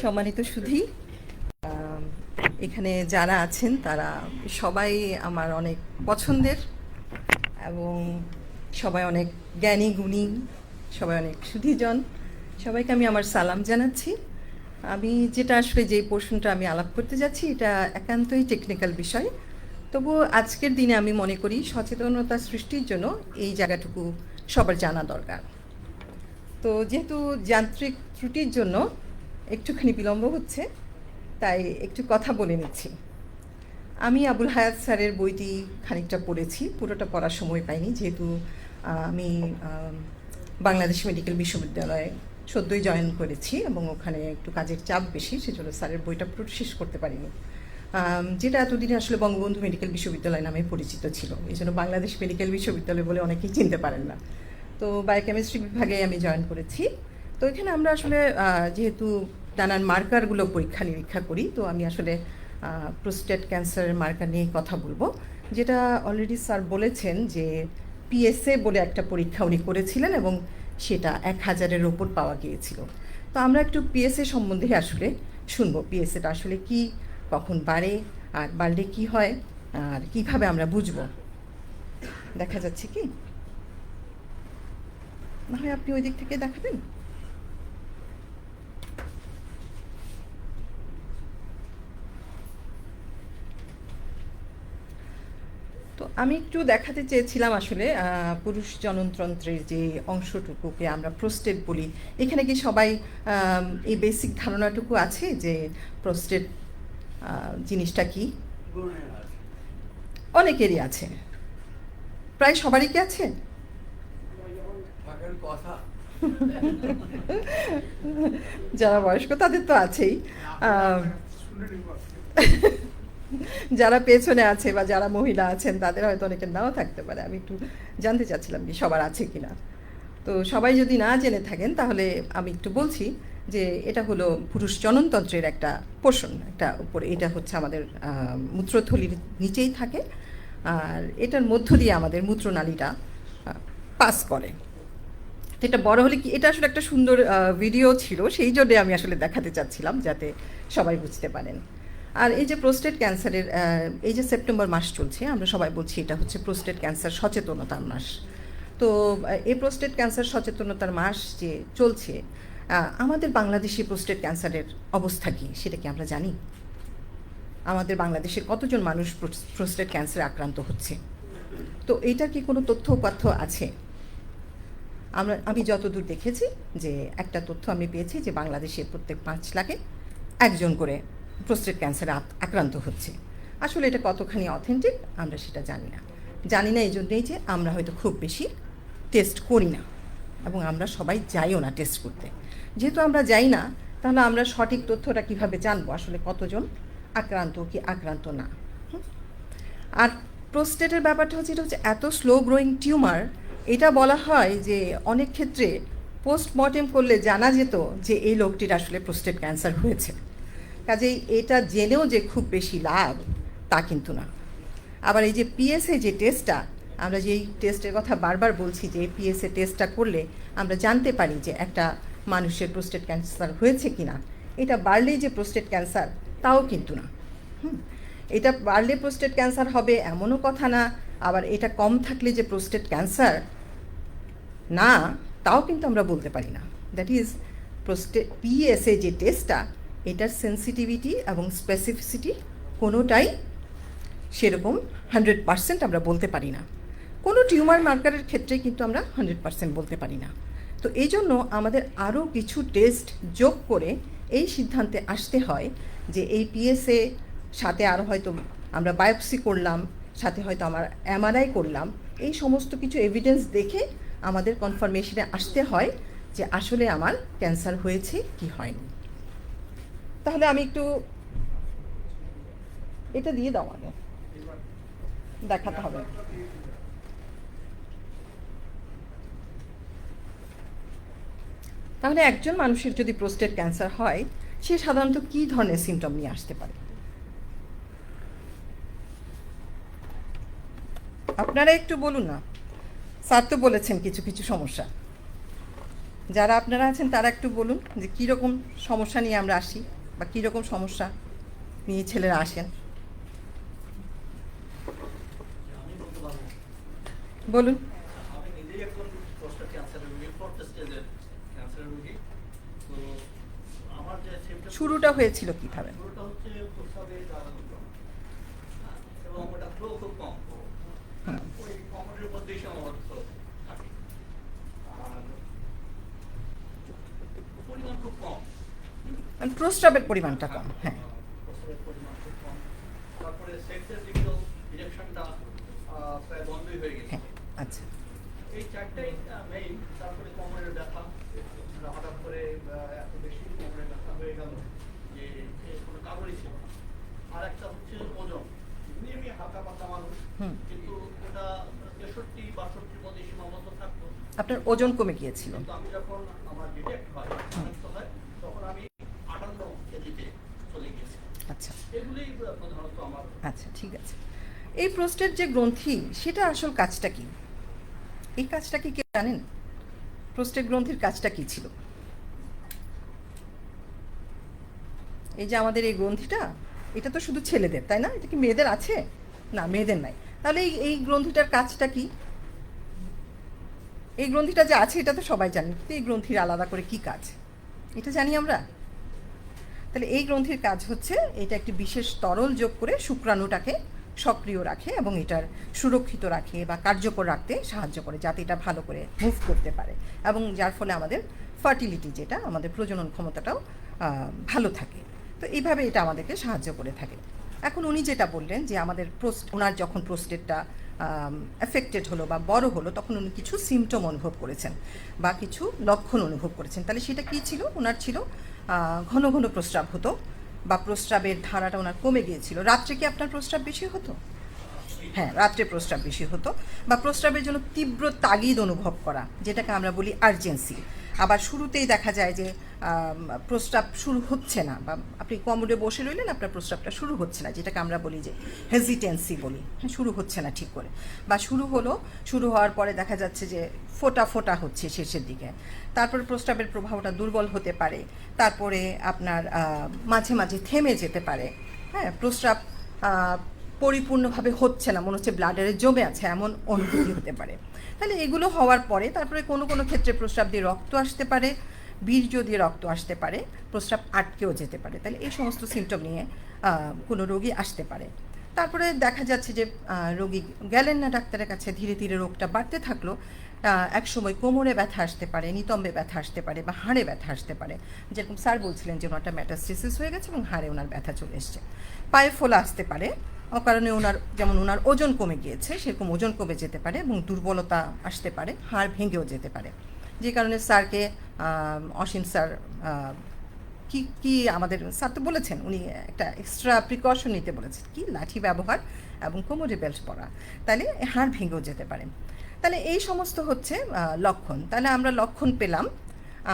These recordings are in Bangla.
সম্মানিত সুধী এখানে যারা আছেন তারা সবাই আমার অনেক পছন্দের এবং সবাই অনেক জ্ঞানী, গুণী, সবাই অনেক সুধীজন। সবাইকে আমি আমার সালাম জানাচ্ছি। আমি যেটা আসলে যে পোর্শনটা আমি আলাপ করতে যাচ্ছি, এটা একান্তই টেকনিক্যাল বিষয়। তবু আজকের দিনে আমি মনে করি সচেতনতা সৃষ্টির জন্য এই জায়গাটুকু সবার জানা দরকার। তো যেহেতু যান্ত্রিক ত্রুটির জন্য একটুখানি বিলম্ব হচ্ছে, তাই একটু কথা বলে নিচ্ছি। আমি আবুল হায়াত স্যারের বইটি খানিকটা পড়েছি, পুরোটা পড়ার সময় পাইনি, যেহেতু আমি বাংলাদেশ মেডিকেল বিশ্ববিদ্যালয়ে সদ্যই জয়েন করেছি এবং ওখানে একটু কাজের চাপ বেশি, সেজন্য স্যারের বইটা পুরো শেষ করতে পারিনি। যেটা এতদিনে আসলে বঙ্গবন্ধু মেডিকেল বিশ্ববিদ্যালয় নামে পরিচিত ছিল এই জন্য বাংলাদেশ মেডিকেল বিশ্ববিদ্যালয় বলে অনেকেই চিনতে পারেন না। তো বায়োকেমিস্ট্রি বিভাগে আমি জয়েন করেছি। তো এখানে আমরা আসলে যেহেতু নানান মার্কারগুলো পরীক্ষা নিরীক্ষা করি, তো আমি আসলে প্রোস্টেট ক্যান্সারের মার্কার নিয়ে কথা বলব। যেটা অলরেডি স্যার বলেছেন যে পিএসএ বলে একটা পরীক্ষা উনি করেছিলেন এবং সেটা এক হাজারের ওপর পাওয়া গিয়েছিল। তো আমরা একটু পিএসএ সম্বন্ধে আসলে শুনব। পিএসএটা আসলে কি, কখন বাড়ে, আর বাড়লে কি হয়, আর কীভাবে আমরা বুঝব? দেখা যাচ্ছে কি? না হয় আপনি ওই দিক থেকে দেখাবেন তো আমি একটু দেখাতে চেয়েছিলাম আসলে পুরুষ জননতন্ত্রের যে অংশটুকুকে আমরা প্রোস্টেট বলি। এখানে কি সবাই এই বেসিক ধারণাটুকু আছে যে প্রোস্টেট জিনিসটা কি? অনেকেরই আছে। প্রায় সবারই কি আছে? যারা বয়স্ক তাদের তো আছেই। যারা পেছনে আছে বা যারা মহিলা আছেন, তাদের হয়তো অনেকের নাও থাকতে পারে। আমি একটু জানতে চাচ্ছিলাম যে সবার আছে কি না তো সবাই যদি না জেনে থাকেন, তাহলে আমি একটু বলছি যে এটা হলো পুরুষ জননতন্ত্রের একটা পোষণ, একটা উপরে। এটা হচ্ছে আমাদের মূত্রথলির নিচেই থাকে। আর এটার মধ্য দিয়ে আমাদের মূত্রনালীটা পাস করে। এটা বড় হলে কি, এটা আসলে একটা সুন্দর ভিডিও ছিল, সেই জন্যে আমি আসলে দেখাতে চাচ্ছিলাম, যাতে সবাই বুঝতে পারেন। আর এই যে প্রোস্টেট ক্যান্সারের এই যে সেপ্টেম্বর মাস চলছে, আমরা সবাই বলছি এটা হচ্ছে প্রোস্টেট ক্যান্সার সচেতনতার মাস। তো এই প্রোস্টেট ক্যান্সার সচেতনতার মাস যে চলছে আমাদের বাংলাদেশি প্রোস্টেট ক্যান্সারের অবস্থা কী সেটা কি আমরা জানি? আমাদের বাংলাদেশে কতজন মানুষ প্রোস্টেট ক্যান্সারে আক্রান্ত হচ্ছে? তো এইটার কি কোনো তথ্য উপাত্য আছে? আমরা, আমি যতদূর দেখেছি যে একটা তথ্য আমি পেয়েছি যে বাংলাদেশে প্রত্যেক পাঁচ লাখে একজন করে প্রোস্টেট ক্যান্সারে আক্রান্ত হচ্ছে। আসলে এটা কতখানি অথেন্টিক আমরা সেটা জানি না। জানি না এই জন্যেই যে আমরা হয়তো খুব বেশি টেস্ট করি না। এবং আমরা সবাই যাইও না টেস্ট করতে। যেহেতু আমরা যাই না, তাহলে আমরা সঠিক তথ্যটা কীভাবে জানব? আসলে কতজন আক্রান্ত কি আক্রান্ত না? আর প্রোস্টেটের ব্যাপারটা হচ্ছে, এটা হচ্ছে এত স্লো গ্রোয়িং টিউমার এটা বলা হয় যে অনেক ক্ষেত্রে পোস্টমর্টেম করলে জানা যেত যে এই লোকটির আসলে প্রোস্টেট ক্যান্সার হয়েছে। কাজেই এটা জেনেও যে খুব বেশি লাভ, তা কিন্তু না। আবার এই যে পিএসএ যে টেস্টটা আমরা যেই টেস্টের কথা বারবার বলছি যে পিএসএ টেস্টটা করলে আমরা জানতে পারি যে একটা মানুষের প্রোস্টেট ক্যান্সার হয়েছে কি না। এটা বাড়লেই যে প্রোস্টেট ক্যান্সার তাও কিন্তু না। এটা বাড়লে প্রোস্টেট ক্যান্সার হবে এমনও কথা না, আবার এটা কম থাকলে যে প্রোস্টেট ক্যান্সার না, তাও কিন্তু আমরা বলতে পারি না। দ্যাট ইজ প্রোস্টে পিএসএ যে টেস্টটা এটার সেন্সিটিভিটি এবং স্পেসিফিসিটি কোনোটাই সেরকম হান্ড্রেড পার্সেন্ট আমরা বলতে পারি না। কোনো টিউমার মার্কারের ক্ষেত্রে কিন্তু আমরা হান্ড্রেড পার্সেন্ট বলতে পারি না। তো এই জন্য আমাদের আরও কিছু টেস্ট যোগ করে এই সিদ্ধান্তে আসতে হয় যে এই পিএসএ সাথে আরও হয়তো আমরা বায়োপসি করলাম, সাথে হয়তো আমার এমআরআই করলাম, এই সমস্ত কিছু এভিডেন্স দেখে আমাদের কনফার্মেশনে আসতে হয় যে আসলে আমার ক্যান্সার হয়েছে কি হয়নি। তাহলে আমি একটু এটা দিয়ে দাও আগে। দেখাতে হবে। তাহলে একজন মানুষের যদি প্রোস্টেট ক্যান্সার হয়, সে সাধারণত কী ধরনের সিমটম নিয়ে আসতে পারে? আপনারা একটু বলুন না। স্যার তো বলেছেন কিছু কিছু সমস্যা। যারা আপনারা আছেন তারা একটু বলুন যে কীরকম সমস্যা নিয়ে আমরা আসি। বা কীরকম সমস্যা নিয়ে ছেলেরা আসেন? বলুন। আমি নিজেই একজন প্রস্টেট ক্যান্সারের রোগী ফোর্থ স্টেজের ক্যান্সারের রোগী তো আমার যে symptoms- শুরুটা হয়েছিল কীভাবে শুরুটা হচ্ছে প্রস্রাবে জ্বালা যন্ত্রণা। হ্যাঁ, এবং ওটা ফ্লো খুব কম হুম। ওই কমের মধ্যেই সীমাবদ্ধ থাকে আর পরিমাণ খুব কম মানে প্রস্রাবের পরিমাণটা কম হ্যাঁ। হয়ে গেছে। আচ্ছা। এই চারটাই মেইন তারপরে কোমরের ব্যথা হঠাৎ করে এত বেশি কোমরের ব্যথা হয়ে গেল যে কোনো কারণই ছিল আর একটা হচ্ছে ওজন। এমনি মানুষ কিন্তু ওটা তেষট্টি বাষট্টির মধ্যে সীমাবদ্ধ থাকতো। আপনার ওজন কমে গিয়েছিল। আমি যখন আমার ডিটেক্ট হয় তখন আমি আটান্ন কেজিতে চলে গিয়েছি আচ্ছা এগুলোই আহ, প্রধানত আমার আচ্ছা ঠিক আছে। এই প্রোস্টেট যে গ্রন্থি, সেটা আসল কাজটা কি? এই কাজটা কি কেউ জানেন? প্রোস্টেট গ্রন্থির কাজটা কি ছিল? এই যে আমাদের এই গ্রন্থিটা, এটা তো শুধু ছেলেদের, তাই না? এটা কি মেয়েদের আছে? না, মেয়েদের নাই। তাহলে এই এই গ্রন্থিটার কাজটা কি? এই গ্রন্থিটা যে আছে, এটা তো সবাই জানে, কিন্তু এই গ্রন্থির আলাদা করে কি কাজ? এটা জানি আমরা? তাহলে এই গ্রন্থির কাজ হচ্ছে এটা একটি বিশেষ তরল যোগ করে শুক্রাণুটাকে সক্রিয় রাখে এবং এটার সুরক্ষিত রাখে বা কার্যকর রাখতে সাহায্য করে যাতে এটা ভালো করে মুভ করতে পারে এবং যার ফলে আমাদের ফার্টিলিটি যেটা, আমাদের প্রজনন ক্ষমতাটাও ভালো থাকে। তো এইভাবে এটা আমাদেরকে সাহায্য করে থাকে। এখন উনি যেটা বললেন যে আমাদের প্রোস্ট ওনার যখন প্রোস্টেটটা এফেক্টেড হলো বা বড় হলো, তখন উনি কিছু সিমটম অনুভব করেছেন বা কিছু লক্ষণ অনুভব করেছেন। তাহলে সেটা কি ছিল? ওনার ছিল ঘন ঘন প্রস্রাব হতো বা প্রস্রাবের ধারাটা ওনার কমে গিয়েছিল। রাত্রে কি আপনার প্রস্রাব বেশি হতো? হ্যাঁ রাত্রে প্রস্রাব বেশি হতো বা প্রস্রাবের জন্য তীব্র তাগিদ অনুভব করা, যেটাকে আমরা বলি আর্জেন্সি আবার শুরুতেই দেখা যায় যে প্রস্রাব শুরু হচ্ছে না বা আপনি কমোডে বসে রইলেন, আপনার প্রস্রাবটা শুরু হচ্ছে না, যেটাকে আমরা বলি যে হেজিটেন্সি বলি। হ্যাঁ শুরু হচ্ছে না ঠিক করে। বা শুরু হলো, শুরু হওয়ার পরে দেখা যাচ্ছে যে ফোটা ফোটা হচ্ছে শেষের দিকে। তারপরে প্রস্রাবের প্রভাবটা দুর্বল হতে পারে, তারপরে আপনার মাঝে মাঝে থেমে যেতে পারে। হ্যাঁ প্রস্রাব পরিপূর্ণভাবে হচ্ছে না মনে হচ্ছে ব্লাডারে জমে আছে এমন অনুভূতি হতে পারে। তাহলে এগুলো হওয়ার পরে তারপরে কোনো কোনো ক্ষেত্রে প্রস্রাব দিয়ে রক্ত আসতে পারে বীর্য দিয়ে রক্ত আসতে পারে প্রস্রাব আটকেও যেতে পারে। তাহলে এই সমস্ত সিমটম নিয়ে কোনো রোগী আসতে পারে। তারপরে দেখা যাচ্ছে যে রোগী গেলেন না ডাক্তারের কাছে ধীরে ধীরে রোগটা বাড়তে থাকল আহ, এক সময় কোমরে ব্যথা আসতে পারে নিতম্বে ব্যথা আসতে পারে বা হাড়ে ব্যথা আসতে পারে। যেরকম স্যার বলছিলেন যে ওনারটা ম্যাটাস্টিসিস হয়ে গেছে এবং হাড়ে ওনার ব্যথা চলে এসছে। পায়ে ফোলা আসতে পারে ও কারণে ওনার, যেমন ওনার ওজন কমে গিয়েছে, সেরকম ওজন কমে যেতে পারে এবং দুর্বলতা আসতে পারে, হাড় ভেঙেও যেতে পারে। যে কারণে স্যারকে অসীম স্যার কি কি আমাদের, স্যার তো বলেছেন, উনি একটা এক্সট্রা প্রিকশন নিতে বলেছেন, কি লাঠি ব্যবহার এবং কোমরে বেল্ট পরা, তাহলে হাড় ভেঙেও যেতে পারে। তাহলে এই সমস্ত হচ্ছে লক্ষণ। তাহলে আমরা লক্ষণ পেলাম,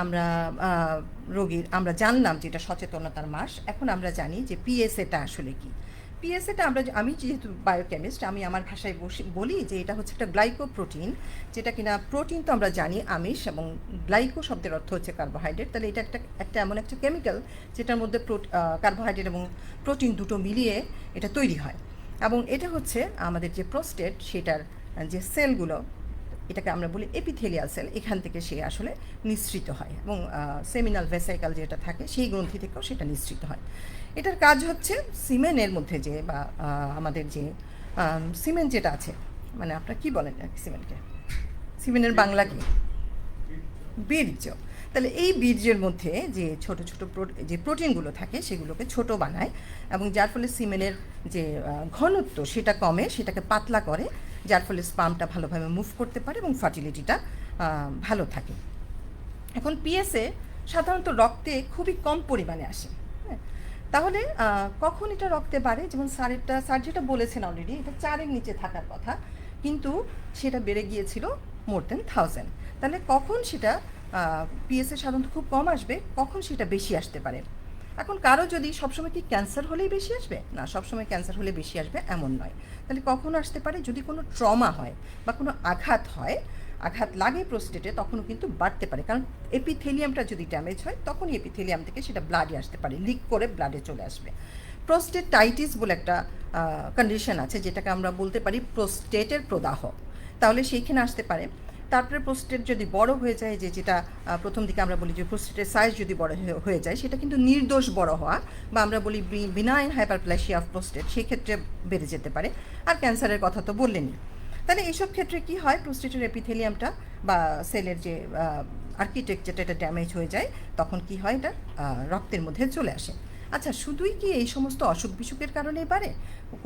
আমরা রোগীর, আমরা জানলাম যে এটা সচেতনতার মাস, এখন আমরা জানি যে পিএসএটা আসলে কি। পিএসএটা আমরা আমি যেহেতু বায়োকেমিস্ট আমি আমার ভাষায় বসে, বলি যে এটা হচ্ছে একটা গ্লাইকো প্রোটিন যেটা কিনা প্রোটিন তো আমরা জানি, আমিষ এবং গ্লাইকো শব্দের অর্থ হচ্ছে কার্বোহাইড্রেট তাহলে এটা একটা একটা এমন একটা কেমিক্যাল যেটার মধ্যে কার্বোহাইড্রেট এবং প্রোটিন দুটো মিলিয়ে এটা তৈরি হয়। এবং এটা হচ্ছে আমাদের যে প্রোস্টেট সেটার যে সেলগুলো এটাকে আমরা বলি এপিথেলিয়াল সেল এখান থেকে সে আসলে নিঃসৃত হয় এবং সেমিনাল ভেসাইকাল যেটা থাকে, সেই গ্রন্থি থেকেও সেটা নিঃসৃত হয়। এটার কাজ হচ্ছে সিমেনের মধ্যে যে বা আমাদের যে সিমেন্ট যেটা আছে মানে আপনার কি বলেন সিমেন্টকে? সিমেন্টের বাংলা কি? বীর্য। তাহলে এই বীর্যের মধ্যে যে ছোট ছোট যে প্রোটিনগুলো থাকে, সেগুলোকে ছোট বানায় এবং যার ফলে সিমেনের যে ঘনত্ব সেটা কমে, সেটাকে পাতলা করে যার ফলে স্পামটা ভালোভাবে মুভ করতে পারে এবং ফার্টিলিটিটা ভালো থাকে। এখন পিএসএ সাধারণত রক্তে খুবই কম পরিমাণে আসে। হ্যাঁ তাহলে কখন এটা রক্তে বাড়ে? যেমন স্যারেরটা, স্যার যেটা বলেছেন অলরেডি এটা চারের নিচে থাকার কথা, কিন্তু সেটা বেড়ে গিয়েছিল মোর দেন থাউজেন্ড তাহলে কখন সেটা পিএসএ সাধারণত খুব কম আসবে? কখন সেটা বেশি আসতে পারে? এখন কারও যদি সবসময় কি ক্যান্সার হলেই বেশি আসবে? না, সবসময় ক্যান্সার হলে বেশি আসবে এমন নয়। তাহলে কখন আসতে পারে যদি কোনো ট্রমা হয় বা কোনো আঘাত হয়, আঘাত লাগে প্রোস্টেটে তখনও কিন্তু বাড়তে পারে। কারণ এপিথেলিয়ামটা যদি ড্যামেজ হয়, তখনই এপিথেলিয়াম থেকে সেটা ব্লাডে আসতে পারে লিক করে ব্লাডে চলে আসবে। প্রোস্টেটাইটিস বলে একটা কন্ডিশন আছে যেটাকে আমরা বলতে পারি প্রোস্টেটের প্রদাহ। তাহলে সেইখানে আসতে পারে। তারপরে প্রোস্টেট যদি বড় হয়ে যায়, যে যেটা প্রথম দিকে আমরা বলি যে প্রোস্টেটের সাইজ যদি বড় হয়ে- যায়, সেটা কিন্তু নির্দোষ বড় হওয়া বা আমরা বলি বিনাইন হাইপারপ্লাসিয়া অফ প্রোস্টেট সেই ক্ষেত্রে বেড়ে যেতে পারে। আর ক্যান্সারের কথা তো বললেনই। তাহলে এইসব ক্ষেত্রে কি হয়? প্রোস্টেটের এপিথেলিয়ামটা বা সেলের যে আর্কিটেকচারটা এটা ড্যামেজ হয়ে যায়, তখন কি হয়? এটা রক্তের মধ্যে চলে আসে। আচ্ছা শুধুই কি এই সমস্ত অসুখ বিসুখের কারণেই বাড়ে?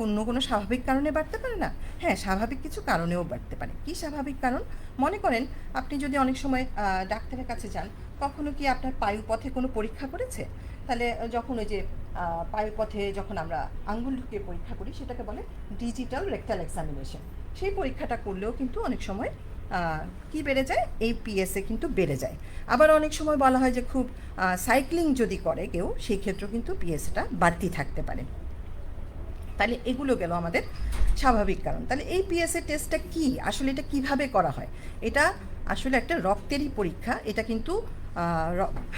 অন্য কোনো স্বাভাবিক কারণে বাড়তে পারে না? হ্যাঁ স্বাভাবিক কিছু কারণেও বাড়তে পারে। কি স্বাভাবিক কারণ? মনে করেন আপনি যদি অনেক সময় ডাক্তারের কাছে যান, কখনো কি আপনার পায়ুপথে কোনো পরীক্ষা করেছে? তাহলে যখন ওই যে পায়ুপথে যখন আমরা আঙ্গুল ঢুকিয়ে পরীক্ষা করি, সেটাকে বলে ডিজিটাল রেক্টাল এক্সামিনেশন। সেই পরীক্ষাটা করলেও কিন্তু অনেক সময় কি বেড়ে যায়? এই পিএসএ কিন্তু বেড়ে যায়। আবার অনেক সময় বলা হয় যে খুব সাইক্লিং যদি করে কেউ, সেই ক্ষেত্রেও কিন্তু পিএসএটা বাড়তি থাকতে পারে। তাহলে এগুলো গেল আমাদের স্বাভাবিক কারণ। তাহলে এই পিএসএ টেস্টটা কি? আসলে এটা কীভাবে করা হয়? এটা আসলে একটা রক্তেরই পরীক্ষা। এটা কিন্তু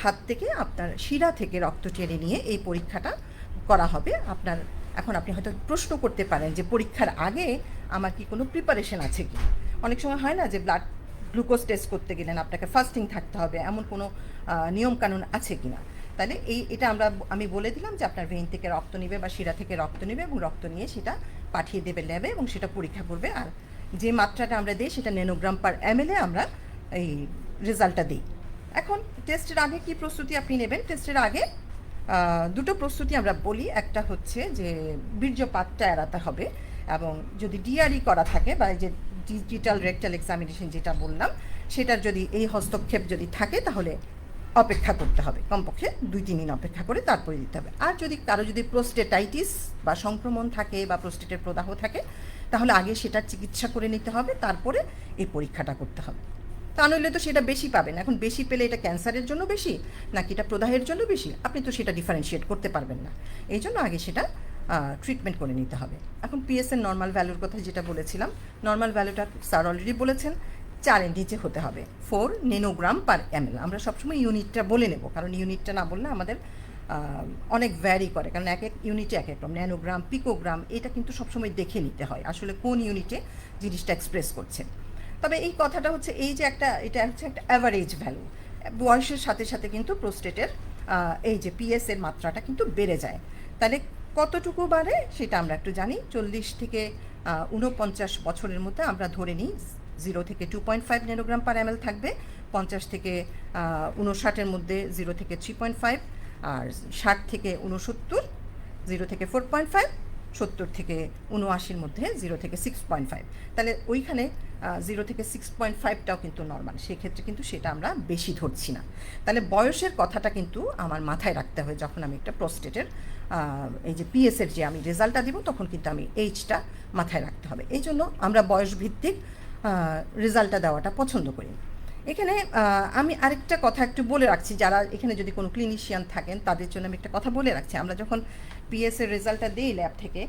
হাত থেকে আপনার শিরা থেকে রক্ত টেনে নিয়ে এই পরীক্ষাটা করা হবে। আপনার, এখন আপনি হয়তো প্রশ্ন করতে পারেন যে পরীক্ষার আগে আমার কি কোনো প্রিপারেশন আছে কি? অনেক সময় হয় না যে ব্লাড গ্লুকোজ টেস্ট করতে গেলেন আপনাকে ফাস্টিং থাকতে হবে, এমন কোনো নিয়মকানুন আছে কি না? তাহলে এই, এটা আমরা, আমি বলে দিলাম যে আপনার ভেইন থেকে রক্ত নেবে বা শিরা থেকে রক্ত নেবে এবং রক্ত নিয়ে সেটা পাঠিয়ে দেবে ল্যাবে এবং সেটা পরীক্ষা করবে। আর যে মাত্রাটা আমরা দিই সেটা নেনোগ্রাম পার এমএলএ আমরা এই রেজাল্টটা দিই। এখন টেস্টের আগে কি প্রস্তুতি আপনি নেবেন? টেস্টের আগে দুটো প্রস্তুতি আমরা বলি। একটা হচ্ছে যে বীর্যপাতটা এড়াতে হবে। এবং যদি ডিআরই করা থাকে বা যে ডিজিটাল রেক্টাল এক্সামিনেশন যেটা বললাম, সেটার যদি এই হস্তক্ষেপ যদি থাকে, তাহলে অপেক্ষা করতে হবে। কমপক্ষে দুই, তিন দিন অপেক্ষা করে তারপরে দিতে হবে। আর যদি কারও যদি প্রোস্টেটাইটিস বা সংক্রমণ থাকে বা প্রোস্টেটের প্রদাহ থাকে, তাহলে আগে সেটার চিকিৎসা করে নিতে হবে, তারপরে এই পরীক্ষাটা করতে হবে। তা নইলে তো সেটা বেশি পাবেন। এখন বেশি পেলে এটা ক্যান্সারের জন্য বেশি, নাকি এটা প্রদাহের জন্য বেশি? আপনি তো সেটা ডিফারেন্সিয়েট করতে পারবেন না। এই জন্য আগে সেটা ট্রিটমেন্ট করে নিতে হবে। এখন পিএসএর নর্মাল ভ্যালুর কথা যেটা বলেছিলাম নর্মাল ভ্যালুটা স্যার অলরেডি বলেছেন চারের নিচে হতে হবে। ফোর নেনোগ্রাম পার এমএল আমরা সবসময় ইউনিটটা বলে নেব, কারণ ইউনিটটা না বললে আমাদের অনেক ভ্যারি করে। কারণ এক এক ইউনিটে এক এক রকম ন্যানোগ্রাম পিকোগ্রাম এটা কিন্তু সবসময় দেখে নিতে হয়, আসলে কোন ইউনিটে জিনিসটা এক্সপ্রেস করছে। তবে এই কথাটা হচ্ছে, এই যে একটা, এটা হচ্ছে একটা অ্যাভারেজ ভ্যালু বয়সের সাথে সাথে কিন্তু প্রোস্টেটের এই যে পিএস এর মাত্রাটা কিন্তু বেড়ে যায়। তাহলে কতটুকু বাড়ে সেটা আমরা একটু জানি। চল্লিশ থেকে উনপঞ্চাশ বছরের মধ্যে আমরা ধরে নিই, জিরো থেকে two point five nanogram per ML থাকবে, পঞ্চাশ থেকে উনষাটের মধ্যে জিরো থেকে থ্রি পয়েন্ট ফাইভ, আর ষাট থেকে উনসত্তর জিরো থেকে ফোর পয়েন্ট ফাইভ, সত্তর থেকে উনআশির মধ্যে জিরো থেকে সিক্স পয়েন্ট ফাইভ। তাহলে ওইখানে জিরো থেকে সিক্স পয়েন্ট ফাইভটাও কিন্তু নর্মাল, সেক্ষেত্রে কিন্তু সেটা আমরা বেশি ধরছি না। তাহলে বয়সের কথাটা কিন্তু আমার মাথায় রাখতে হবে যখন আমি একটা প্রস্টেটের এই যে পিএসের যে আমি রেজাল্টটা দিব, তখন কিন্তু আমি এইচটা মাথায় রাখতে হবে। এই জন্য আমরা বয়স ভিত্তিক রেজাল্টটা দেওয়াটা পছন্দ করি। এখানে আমি আরেকটা কথা একটু বলে রাখছি, যারা এখানে যদি কোনো ক্লিনিশিয়ান থাকেন, তাদের জন্য আমি একটা কথা বলে রাখছি। আমরা যখন পিএসের রেজাল্টটা দিই ল্যাব থেকে,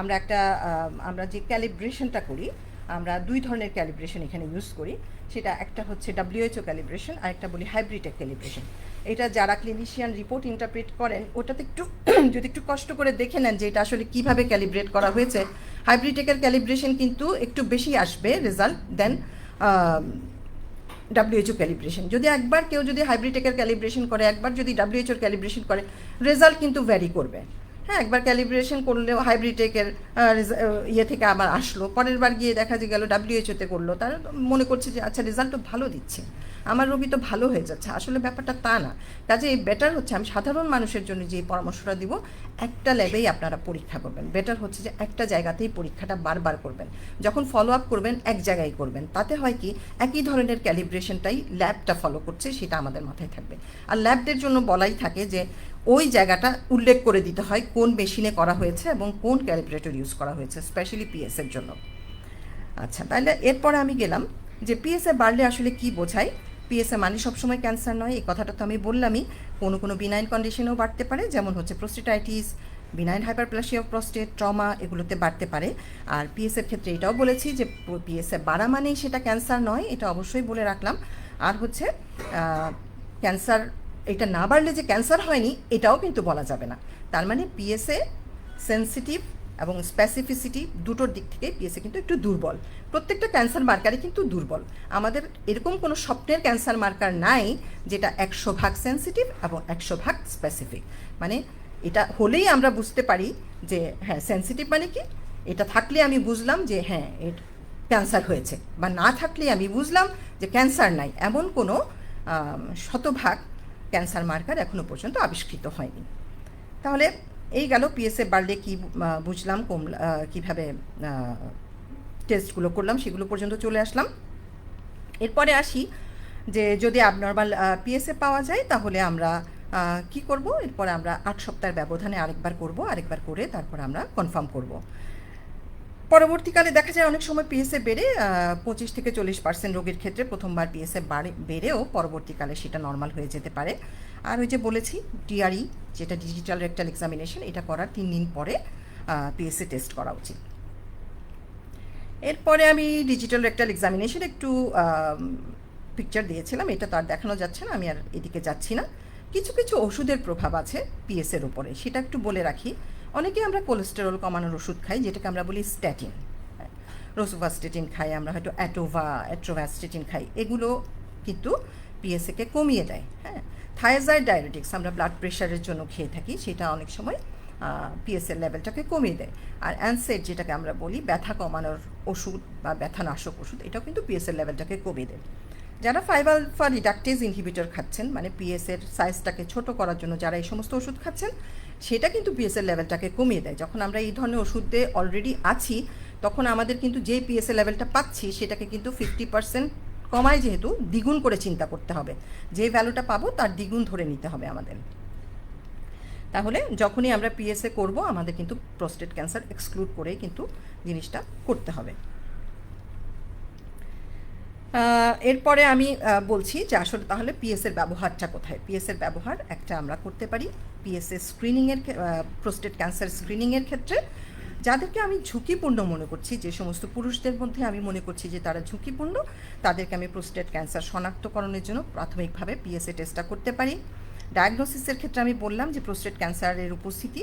আমরা একটা আমরা যে ক্যালিব্রেশনটা করি আমরা দুই ধরনের ক্যালিব্রেশন এখানে ইউজ করি। সেটা একটা হচ্ছে ডাব্লিউএইচও ক্যালিব্রেশন আর একটা বলি হাইব্রিটেক ক্যালিব্রেশন এটা যারা ক্লিনিশিয়ান রিপোর্ট ইন্টারপ্রেট করেন, ওটাতে একটু যদি একটু কষ্ট করে দেখে নেন যে এটা আসলে কীভাবে ক্যালিব্রেট করা হয়েছে হাইব্রিটেকের ক্যালিব্রেশন কিন্তু একটু বেশি আসবে রেজাল্ট দেন ডাব্লিউএইচও ক্যালিব্রেশন যদি একবার কেউ যদি হাইব্রিটেকের ক্যালিব্রেশন করে, একবার যদি ডাব্লিউএইচওর ক্যালিব্রেশন করে রেজাল্ট কিন্তু ভ্যারি করবে। হ্যাঁ একবার ক্যালিব্রেশন করলেও হাইব্রিটেকের ইয়ে থেকে আবার আসলো। পরের বার গিয়ে দেখা যে গেল ডাব্লিউএইচওতে করল। তার মনে করছে যে আচ্ছা রেজাল্ট ভালো দিচ্ছে। আমার রোগী তো ভালো হয়ে যাচ্ছে। আসলে ব্যাপারটা তা না। কাজে বেটার হচ্ছে, আমি সাধারণ মানুষের জন্য যে পরামর্শটা দিব, একটা ল্যাবেই আপনারা পরীক্ষা করবেন। বেটার হচ্ছে যে একটা জায়গাতেই পরীক্ষাটা বারবার করবেন। যখন ফলো আপ করবেন, এক জায়গায় করবেন। তাতে হয় কি, একই ধরনের ক্যালিব্রেশনটাই ল্যাবটা ফলো করছে, সেটা আমাদের মাথায় থাকবে। আর ল্যাবদের জন্য বলাই থাকে যে, ওই জায়গাটা উল্লেখ করে দিতে হয় কোন মেশিনে করা হয়েছে এবং কোন ক্যালিব্রেটর ইউজ করা হয়েছে স্পেশালি পিএস এর জন্য। আচ্ছা তাহলে এরপরে আমি গেলাম যে পিএসএ বাড়লে আসলে কি বোঝায়? পিএসএ মানে সবসময় ক্যান্সার নয়, এই কথাটা তো আমি বললামই। কোনো কোনো বিনাইন কন্ডিশনেও বাড়তে পারে, যেমন হচ্ছে prostatitis benign hyperplasia of prostate trauma এগুলোতে বাড়তে পারে। আর পিএসের ক্ষেত্রে এটাও বলেছি যে পিএসএ বাড়া মানেই সেটা ক্যান্সার নয়, এটা অবশ্যই বলে রাখলাম। আর হচ্ছে ক্যান্সার এটা না বাড়লে যে ক্যান্সার হয়নি, এটাও কিন্তু বলা যাবে না। তার মানে পিএসএ সেন্সিটিভ এবং স্পেসিফিসিটি দুটোর দিক থেকে পিএসএ কিন্তু একটু দুর্বল। প্রত্যেকটা ক্যান্সার মার্কারই কিন্তু দুর্বল। আমাদের এরকম কোনো স্বপ্নের ক্যান্সার মার্কার নাই যেটা একশো ভাগ সেন্সিটিভ এবং একশো ভাগ স্পেসিফিক মানে এটা হলেই আমরা বুঝতে পারি যে হ্যাঁ সেন্সিটিভ মানে কি? এটা থাকলে আমি বুঝলাম যে হ্যাঁ ক্যান্সার হয়েছে। বা না থাকলে আমি বুঝলাম যে ক্যান্সার নাই। এমন কোনো শতভাগ ক্যান্সার মার্কার এখনও পর্যন্ত আবিষ্কৃত হয়নি। তাহলে এই গেল পিএসএফ বাড়লে কী বুঝলাম কম কীভাবে টেস্টগুলো করলাম, সেগুলো পর্যন্ত চলে আসলাম। এরপরে আসি যে যদি abnormal পিএসএ পাওয়া যায়, তাহলে আমরা কি করব? এরপরে আমরা আট সপ্তাহের ব্যবধানে আরেকবার করব, আরেকবার করে তারপর আমরা কনফার্ম করব। পরবর্তীকালে দেখা যায় অনেক সময় পিএসএ বেড়ে পঁচিশ থেকে চল্লিশ পার্সেন্ট রোগীর ক্ষেত্রে প্রথমবার পিএসএ বাড়ে, বেড়েও পরবর্তীকালে সেটা নর্মাল হয়ে যেতে পারে। আর ওই যে বলেছি ডিআরই যেটা ডিজিটাল রেক্টাল এক্সামিনেশন এটা করার তিন দিন পরে পিএসএ টেস্ট করা উচিত। এরপরে আমি ডিজিটাল রেক্টাল এক্সামিনেশন একটু পিকচার দিয়েছিলাম, এটা তো আর দেখানো যাচ্ছে না, আমি আর এদিকে যাচ্ছি না। কিছু কিছু ওষুধের প্রভাব আছে পিএসের উপরে, সেটা একটু বলে রাখি। অনেকে আমরা কোলেস্টেরল কমানোর ওষুধ খাই, যেটাকে আমরা বলি স্ট্যাটিন রোসোভাস্টেটিন খাই, আমরা হয়তো অ্যাটোভা অ্যাট্রোভাস্টেটিন খাই। এগুলো কিন্তু পিএসএকে কমিয়ে দেয় হ্যাঁ? থায়াজাইড ডায়াবেটিক্স আমরা ব্লাড প্রেশারের জন্য খেয়ে থাকি, সেটা অনেক সময় পিএসএর লেভেলটাকে কমিয়ে দেয়। আর অ্যানসেট যেটাকে আমরা বলি, ব্যথা কমানোর ওষুধ বা ব্যথানাশক ওষুধ, এটাও কিন্তু পিএসএর লেভেলটাকে কমিয়ে দেয়। যারা ফাইভ আলফা রিডাকটেজ ইনহিবিটর খাচ্ছেন মানে পিএসের সাইজটাকে ছোট করার জন্য যারা এই সমস্ত ওষুধ খাচ্ছেন সেটা কিন্তু পিএসের লেভেলটাকে কমিয়ে দেয়। যখন আমরা এই ধরনের ওষুধ অলরেডি আছি, তখন আমাদের কিন্তু যে পিএসএ লেভেলটা পাচ্ছি, সেটাকে কিন্তু ফিফটি পার্সেন্ট কমায় যেহেতু দ্বিগুণ করে চিন্তা করতে হবে। যে ভ্যালুটা পাবো, তার দ্বিগুণ ধরে নিতে হবে আমাদের। তাহলে যখনই আমরা পিএসএ করব, আমাদের কিন্তু প্রস্টেট ক্যান্সার এক্সক্লুড করেই কিন্তু জিনিসটা করতে হবে। এরপরে আমি বলছি যে আসলে তাহলে পিএসের ব্যবহারটা কোথায়? পিএসের ব্যবহার একটা আমরা করতে পারি। পিএসএ স্ক্রিনিংয়ের প্রোস্টেট ক্যান্সার স্ক্রিনিংয়ের ক্ষেত্রে। যাদেরকে আমি ঝুঁকিপূর্ণ মনে করছি, যে সমস্ত পুরুষদের মধ্যে আমি মনে করছি যে তারা ঝুঁকিপূর্ণ, তাদেরকে আমি প্রোস্টেট ক্যান্সার শনাক্তকরণের জন্য প্রাথমিকভাবে পিএসএ টেস্টটা করতে পারি। ডায়াগনোসিসের ক্ষেত্রে আমি বললাম যে প্রোস্টেট ক্যান্সারের উপস্থিতি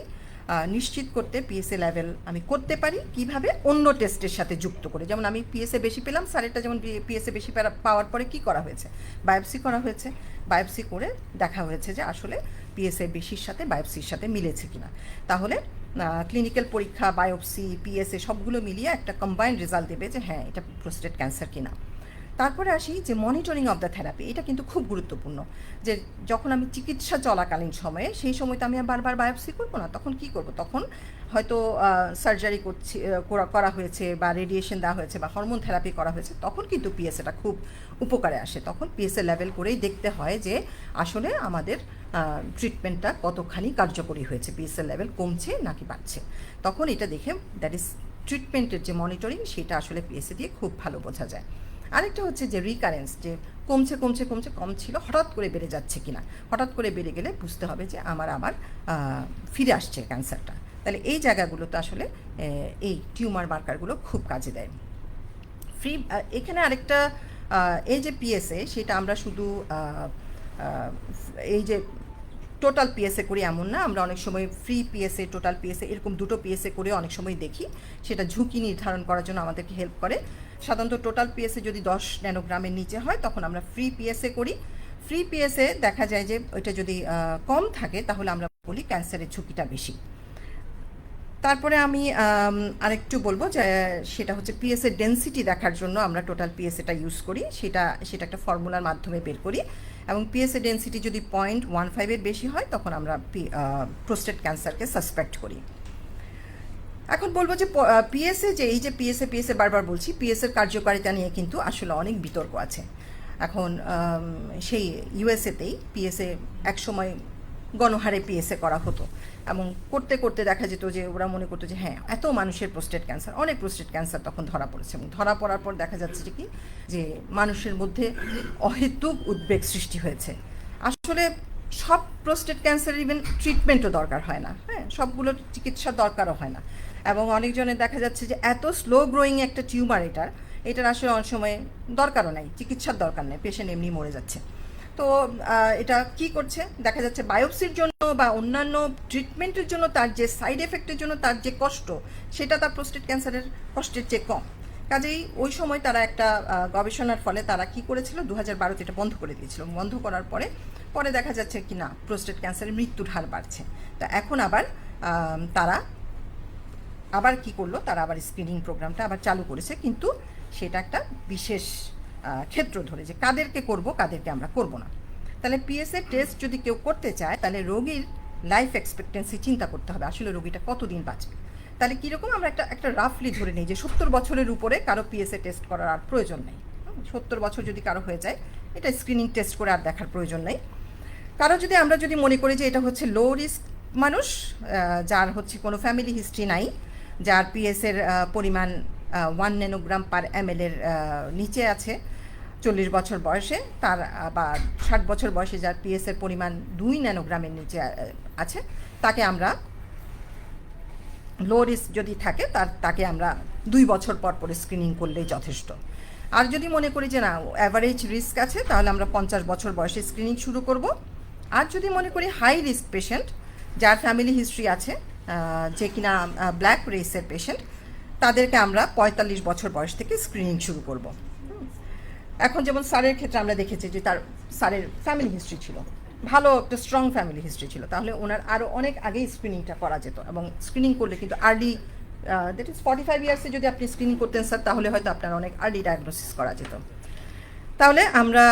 নিশ্চিত করতে পিএসএ লেভেল আমি করতে পারি কীভাবে? অন্য টেস্টের সাথে যুক্ত করে। যেমন আমি পিএসএ বেশি পেলাম স্যারেরটা যেমন পিএসএ বেশি পাওয়ার পরে কি করা হয়েছে? বায়োপসি করা হয়েছে। বায়োপসি করে দেখা হয়েছে যে আসলে পিএসএ বেশির সাথে বায়োপসির সাথে মিলেছে কিনা। তাহলে ক্লিনিক্যাল পরীক্ষা বায়োপসি পিএসএ সবগুলো মিলিয়ে একটা কম্বাইন্ড রেজাল্ট দেবে যে হ্যাঁ এটা প্রোস্টেট ক্যান্সার কিনা। তারপরে আসি যে মনিটরিং অফ দ্য থেরাপি এটা কিন্তু খুব গুরুত্বপূর্ণ। যে যখন আমি চিকিৎসা চলাকালীন সময়ে, সেই সময় তো আমি আর বারবার বায়োপসি করব না, তখন কি করব? তখন হয়তো সার্জারি করছি করা- হয়েছে বা রেডিয়েশন দেওয়া হয়েছে বা হরমোন থেরাপি করা হয়েছে, তখন কিন্তু পিএসএটা খুব উপকারে আসে। তখন পিএসএ লেভেল করেই দেখতে হয় যে আসলে আমাদের ট্রিটমেন্টটা কতখানি কার্যকরী হয়েছে। পিএসএ লেভেল কমছে নাকি বাড়ছে? তখন এটা দেখে দ্যাট ইজ ট্রিটমেন্টের যে মনিটরিং সেটা আসলে পিএসএ দিয়ে খুব ভালো বোঝা যায়। আরেকটা হচ্ছে যে রিকারেন্স যে কমছে কমছে কমছে, কম ছিল, হঠাৎ করে বেড়ে যাচ্ছে কিনা? হঠাৎ করে বেড়ে গেলে বুঝতে হবে যে আমার আবার ফিরে আসছে ক্যান্সারটা তাহলে এই জায়গাগুলোতে আসলে এই টিউমার মার্কারগুলো খুব কাজে দেয়। ফ্রি এখানে আরেকটা এই যে পিএসএ সেটা আমরা শুধু এই যে টোটাল পিএসএ করি এমন না, আমরা অনেক সময় ফ্রি পিএসএ টোটাল পিএসএ এরকম দুটো পিএসএ করে অনেক সময় দেখি। সেটা ঝুঁকি নির্ধারণ করার জন্য আমাদেরকে হেল্প করে। সাধারণত টোটাল পিএসএ যদি দশ ন্যানোগ্রামের নিচে হয়, তখন আমরা ফ্রি পিএসএ করি। ফ্রি পিএসএ দেখা যায় যে ওইটা যদি কম থাকে, তাহলে আমরা বলি ক্যান্সারের ঝুঁকিটা বেশি। তারপরে আমি আরেকটু বলব যে, সেটা হচ্ছে পিএসএ ডেন্সিটি দেখার জন্য আমরা টোটাল পিএসএটা ইউজ করি। সেটা সেটা একটা ফর্মুলার মাধ্যমে বের করি। এবং পিএসএ ডেন্সিটি যদি পয়েন্ট ওয়ান ফাইভের বেশি হয়, তখন আমরা প্রোস্টেট ক্যান্সারকে সাসপেক্ট করি। এখন বলব যে পিএসএ যে, এই যে পিএসএ পিএসএ বারবার বলছি পিএসএর কার্যকারিতা নিয়ে কিন্তু আসলে অনেক বিতর্ক আছে। এখন সেই ইউএসএতেই পিএসএ একসময় গণহারে পিএসএ করা হতো। এবং করতে করতে দেখা যেত যে, ওরা মনে করতো যে হ্যাঁ এত মানুষের প্রোস্টেট ক্যান্সার অনেক প্রোস্টেট ক্যান্সার তখন ধরা পড়েছে। এবং ধরা পড়ার পর দেখা যাচ্ছে যে কি, যে মানুষের মধ্যে অহেতুক উদ্বেগ সৃষ্টি হয়েছে। আসলে সব প্রোস্টেট ক্যান্সার ইভেন ট্রিটমেন্টও দরকার হয় না। হ্যাঁ সবগুলো চিকিৎসা দরকারও হয় না। এবং অনেকজনের দেখা যাচ্ছে যে এত স্লো গ্রোয়িং একটা টিউমার এটার এটার আসলে অনেক সময় দরকারও নাই, চিকিৎসার দরকার নেই পেশেন্ট এমনি মরে যাচ্ছে। তো এটা কি করছে? দেখা যাচ্ছে বায়োপসির জন্য বা অন্যান্য ট্রিটমেন্টের জন্য তার যে সাইড এফেক্টের জন্য তার যে কষ্ট, সেটা তার প্রোস্টেট ক্যান্সারের কষ্টের চেয়ে কম। কাজেই ওই সময় তারা একটা গবেষণার ফলে তারা কি করেছিল? দু হাজার বারোতে এটা বন্ধ করে দিয়েছিল। বন্ধ করার পরে পরে দেখা যাচ্ছে কি না প্রোস্টেট ক্যান্সারের মৃত্যুর হার বাড়ছে। তা এখন আবার তারা আবার কি করল? তারা আবার স্ক্রিনিং প্রোগ্রামটা আবার চালু করেছে, কিন্তু সেটা একটা বিশেষ ক্ষেত্র ধরে যে কাদেরকে করব, কাদেরকে আমরা করব না। তাহলে পিএসএ টেস্ট যদি কেউ করতে চায়, তাহলে রোগীর লাইফ এক্সপেক্টেন্সি চিন্তা করতে হবে, আসলে রোগীটা কতদিন বাঁচবে? তাহলে কীরকম আমরা একটা একটা রাফলি ধরে নিই যে সত্তর বছরের উপরে কারও পিএসএ টেস্ট করার আর প্রয়োজন নেই। সত্তর বছর যদি কারও হয়ে যায়, এটা স্ক্রিনিং টেস্ট করে আর দেখার প্রয়োজন নেই। কারও যদি, আমরা যদি মনে করি যে এটা হচ্ছে লো রিস্ক মানুষ যার হচ্ছে কোনো ফ্যামিলি হিস্ট্রি নাই যার পিএসের পরিমাণ ওয়ান ন্যানোগ্রাম পার এম এর নিচে আছে। চল্লিশ বছর বয়সে, তার বা ষাট বছর বয়সে যার পিএসের পরিমাণ দুই ন্যানোগ্রামের নিচে আছে, তাকে আমরা লো রিস্ক যদি থাকে, তার, তাকে আমরা দুই বছর পর পরে স্ক্রিনিং করলেই যথেষ্ট। আর যদি মনে করি যে না অ্যাভারেজ রিস্ক আছে, তাহলে আমরা পঞ্চাশ বছর বয়সে স্ক্রিনিং শুরু করব। আর যদি মনে করি হাই রিস্ক পেশেন্ট যার ফ্যামিলি হিস্ট্রি আছে যে কিনা ব্ল্যাক রেসের পেশেন্ট তাদেরকে আমরা পঁয়তাল্লিশ বছর বয়স থেকে স্ক্রিনিং শুরু করব। এখন যেমন স্যারের ক্ষেত্রে আমরা দেখেছি যে তার, স্যারের ফ্যামিলি হিস্ট্রি ছিল। ভালো একটা স্ট্রং ফ্যামিলি হিস্ট্রি ছিল। তাহলে ওনার আরও অনেক আগেই স্ক্রিনিংটা করা যেত এবং স্ক্রিনিং করলে কিন্তু early that is forty five ইয়ার্সে যদি আপনি স্ক্রিনিং করতেন স্যার, তাহলে হয়তো আপনার অনেক আর্লি ডায়াগনোসিস করা যেত। তাহলে আমরা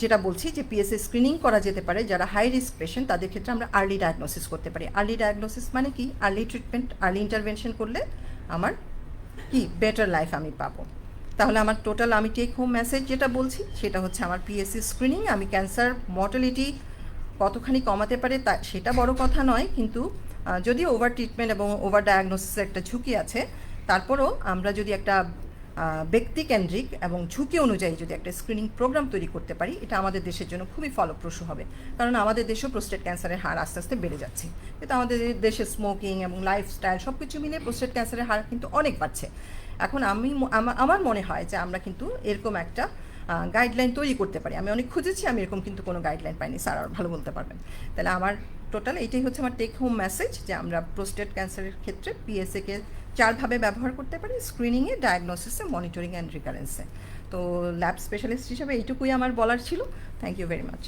যেটা বলছি যে পিএসএ স্ক্রিনিং করা যেতে পারে যারা হাই রিস্ক পেশেন্ট তাদের ক্ষেত্রে আমরা আর্লি ডায়াগনোসিস করতে পারি। আর্লি ডায়াগনোসিস মানে কি? আর্লি ট্রিটমেন্ট আর্লি ইন্টারভেনশন করলে আমার কি? বেটার লাইফ আমি পাবো। তাহলে আমার টোটাল আমি টেক হোম মেসেজ যেটা বলছি, সেটা হচ্ছে আমার পিএসসি স্ক্রিনিং আমি ক্যান্সার মর্টালিটি কতখানি কমাতে পারে তা, সেটা বড় কথা নয়, কিন্তু যদি ওভার ট্রিটমেন্ট এবং ওভার ডায়াগনোসিসের একটা ঝুঁকি আছে, তারপরও আমরা যদি একটা ব্যক্তিকেন্দ্রিক এবং ঝুঁকি অনুযায়ী যদি একটা স্ক্রিনিং প্রোগ্রাম তৈরি করতে পারি, এটা আমাদের দেশের জন্য খুবই ফলপ্রসূ হবে। কারণ আমাদের দেশেও প্রোস্টেট ক্যান্সারের হার আস্তে আস্তে বেড়ে যাচ্ছে। কিন্তু আমাদের দেশে স্মোকিং এবং লাইফস্টাইল সব কিছু মিলে প্রোস্টেট ক্যান্সারের হার কিন্তু অনেক বাড়ছে। এখন আমি আমার মনে হয় যে আমরা কিন্তু এরকম একটা গাইডলাইন তৈরি করতে পারি। আমি অনেক খুঁজেছি, আমি এরকম কিন্তু কোনো গাইডলাইন পাইনি। স্যার আর ভালো বলতে পারবেন। তাহলে আমার টোটাল এটাই হচ্ছে আমার টেক হোম মেসেজ যে আমরা প্রোস্টেট ক্যান্সারের ক্ষেত্রে পিএসএ কে চারভাবে ব্যবহার করতে পারি স্ক্রিনিংয়ে ডায়াগনোসিসে মনিটরিং অ্যান্ড রিকারেন্সে তো ল্যাব স্পেশালিস্ট হিসেবে এইটুকুই আমার বলার ছিল। Thank you very much